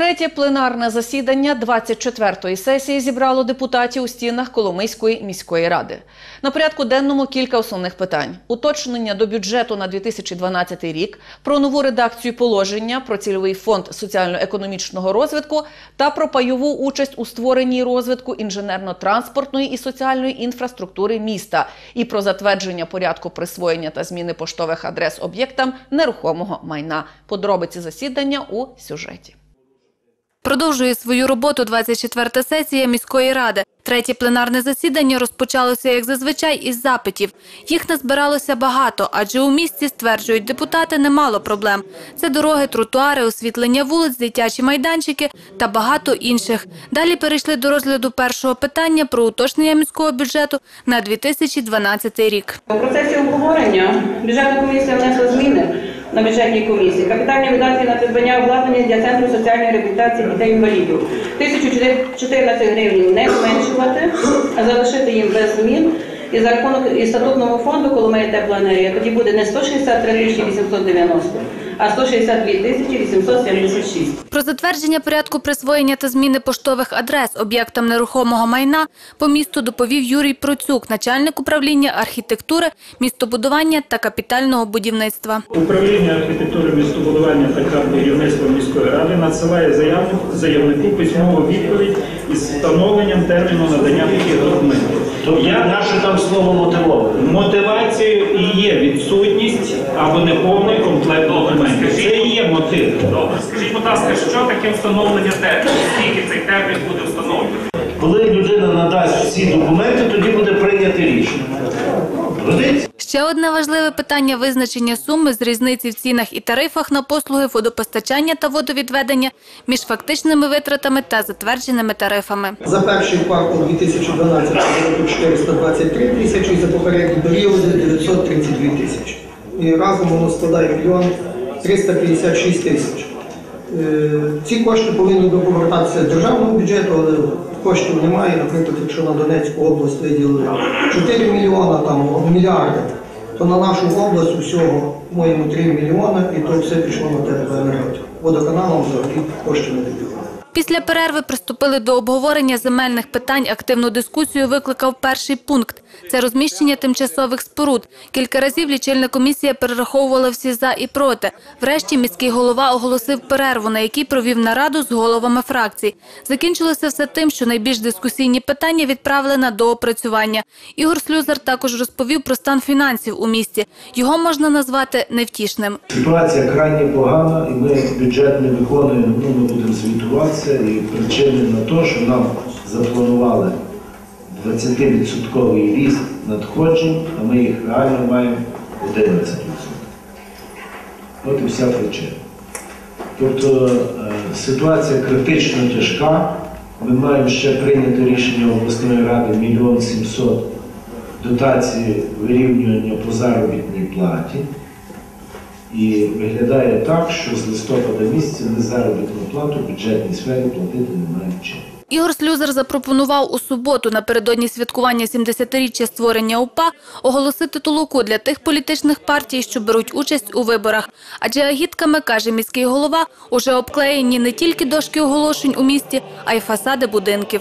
Третє пленарне засідання 24-ї сесії зібрало депутатів у стінах Коломийської міської ради. На порядку денному кілька основних питань: уточнення до бюджету на 2012 рік, про нову редакцію положення про цільовий фонд соціально-економічного розвитку та про пайову участь у створенні розвитку інженерно-транспортної і соціальної інфраструктури міста і про затвердження порядку присвоєння та зміни поштових адрес об'єктам нерухомого майна. Подробиці засідання у сюжеті. Продовжує свою роботу 24-та сесія міської ради. Третє пленарне засідання розпочалося, як зазвичай, із запитів. Їх назбиралося багато, адже у місті, стверджують депутати, немало проблем. Це дороги, тротуари, освітлення вулиць, дитячі майданчики та багато інших. Далі перейшли до розгляду першого питання про уточнення міського бюджету на 2012 рік. У процесі обговорення бюджетна комісія внесла зміни на бюджетній комісії. Капітальні видатки на придбання обладнання для центру соціальної реабілітації дітей-інвалідів. 1014 гривень не зменшувати, а залишити їм без змін. І за рахунок і статутного фонду Коломия теплоенергія тоді буде не 163 тисячі 890, а 162 тисячі 876. Про затвердження порядку присвоєння та зміни поштових адрес об'єктам нерухомого майна по місту доповів Юрій Процюк, начальник управління архітектури, містобудування та капітального будівництва. Управління архітектури містобудування та будівництва міської ради надсилає заявнику, заявнику письмову відповідь із встановленням терміну надання таких документів. Тобто Я наше там слово мотивоване. мотивацією і є відсутність або неповний комплект документів. Це і є мотив. Добре, скажіть, будь ласка, що таке встановлення терміну? Скільки цей термін буде встановлений? Коли людина надасть всі документи, тоді буде прийнято рішення. Годиться? Ще одне важливе питання визначення суми з різниці в цінах і тарифах на послуги водопостачання та водовідведення між фактичними витратами та затвердженими тарифами. За перший квартал 2012 року 423 тисячі, за попередні періоди 932 тисячі. І разом воно складає мільйон 356 тисяч. Е, Ці кошти повинні повертатися з державного бюджету, але коштів немає. Наприклад, якщо на Донецьку область виділили 4 мільйона, там мільярди, то на нашу область усього моєму 3 мільйона, і то все пішло на теплоенергетику. Водоканалам взагалі коштів не виділили. Після перерви приступили до обговорення земельних питань. Активну дискусію викликав перший пункт – це розміщення тимчасових споруд. Кілька разів лічильна комісія перераховувала всі за і проти. Врешті міський голова оголосив перерву, на якій провів нараду з головами фракцій. Закінчилося все тим, що найбільш дискусійні питання відправили на доопрацювання. Ігор Слюзар також розповів про стан фінансів у місті. Його можна назвати невтішним. Ситуація крайне погана, і ми бюджет не виконуємо, ну ми будемо звітуватися. І причини на те, що нам запланували 20% ріст надходжень, а ми їх реально маємо 11%. От і вся причина. Тобто е, ситуація критично тяжка. Ми маємо ще прийняти рішення обласної ради мільйон сімсот дотації вирівнювання по заробітній платі. І виглядає так, що з листопада місяця ми заробітну плату в бюджетній сфері платити не маємо чим. Ігор Слюзар запропонував у суботу напередодні святкування 70-річчя створення УПА оголосити толоку для тих політичних партій, що беруть участь у виборах. Адже агітками, каже міський голова, уже обклеєні не тільки дошки оголошень у місті, а й фасади будинків.